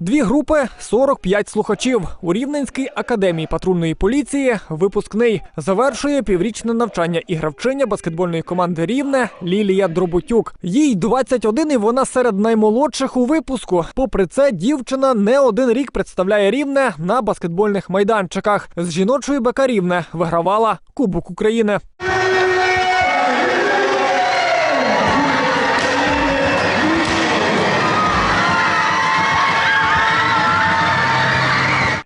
Дві групи 45 слухачів. У Рівненській академії патрульної поліції випускний завершує піврічне навчання і гравчиня баскетбольної команди Рівне Лілія Дроботюк. Їй 21 і вона серед наймолодших у випуску. Попри це, дівчина не один рік представляє Рівне на баскетбольних майданчиках. З жіночої БК Рівне вигравала Кубок України.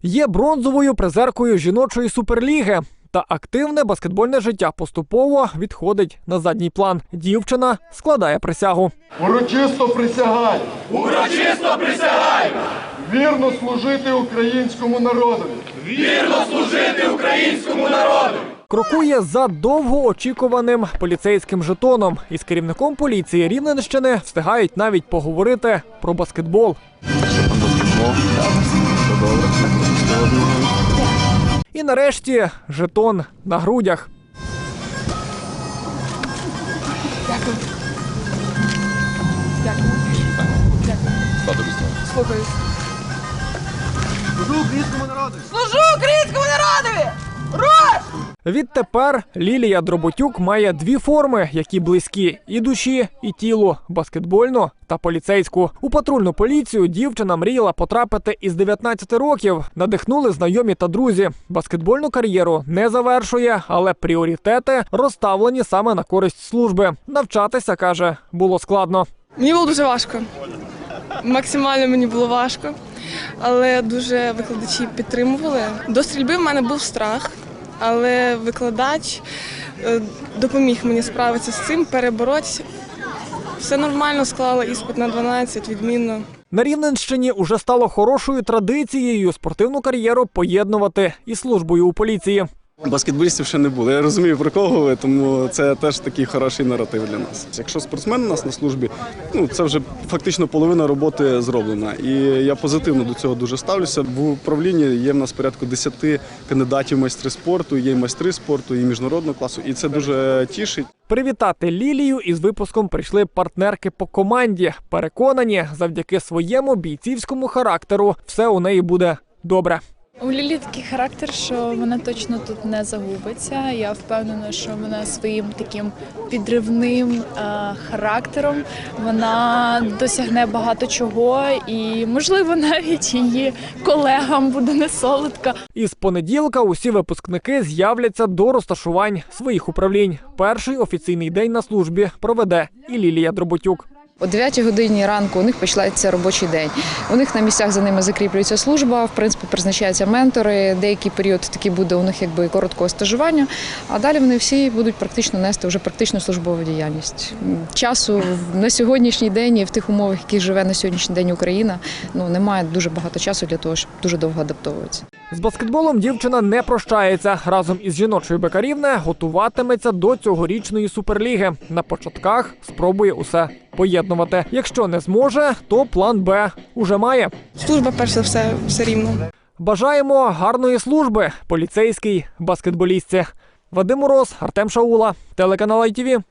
Є бронзовою призеркою жіночої суперліги. Та активне баскетбольне життя поступово відходить на задній план. Дівчина складає присягу. Урочисто присягаю. Урочисто присягаю. Вірно служити українському народові. Крокує за довгоочікуваним поліцейським жетоном. Із керівником поліції Рівненщини встигають навіть поговорити про баскетбол. І нарешті жетон на грудях. Служу українському народові! Відтепер Лілія Дроботюк має дві форми, які близькі і душі, і тілу баскетбольну та поліцейську. У патрульну поліцію дівчина мріяла потрапити із 19 років. Надихнули знайомі та друзі. Баскетбольну кар'єру не завершує, але пріоритети розставлені саме на користь служби. Навчатися каже було складно. Мені було дуже важко. Максимально мені було важко, але дуже викладачі підтримували. До стрільби в мене був страх, але викладач е, допоміг мені справитися з цим, переборотися. Все нормально склала іспит на 12, відмінно. На Рівненщині уже стало хорошою традицією спортивну кар'єру поєднувати із службою у поліції. Баскетболістів ще не було. Я розумію про кого ви, тому це теж такий хороший наратив для нас. Якщо спортсмен у нас на службі, ну це вже фактично половина роботи зроблена. І я позитивно до цього дуже ставлюся. В управлінні є в нас порядку 10 кандидатів майстри спорту, є майстри спорту, і міжнародного класу. І це дуже тішить. Привітати Лілію із випуском прийшли партнерки по команді. Переконані, завдяки своєму бійцівському характеру все у неї буде добре. У Лілі такий характер, що вона точно тут не загубиться. Я впевнена, що вона своїм таким підривним е, характером вона досягне багато чого, і можливо навіть її колегам буде не солодко. Із понеділка усі випускники з'являться до розташувань своїх управлінь. Перший офіційний день на службі проведе і Лілія Дроботюк. О 9 годині ранку у них починається робочий день. У них на місцях за ними закріплюється служба, в принципі, призначаються ментори. Деякий період такий буде у них якби короткого стажування. А далі вони всі будуть практично нести вже практичну службову діяльність. Часу на сьогоднішній день і в тих умовах, яких живе на сьогоднішній день Україна, ну немає дуже багато часу для того, щоб дуже довго адаптовуватися. З баскетболом дівчина не прощається. Разом із жіночою Бекарівне готуватиметься до цьогорічної суперліги. На початках спробує усе поєднувати. Якщо не зможе, то план Б уже має. Служба, перш за все, все рівно. Бажаємо гарної служби поліцейській баскетболістці. Вадим Мороз, Артем Шаула, телеканал ITV.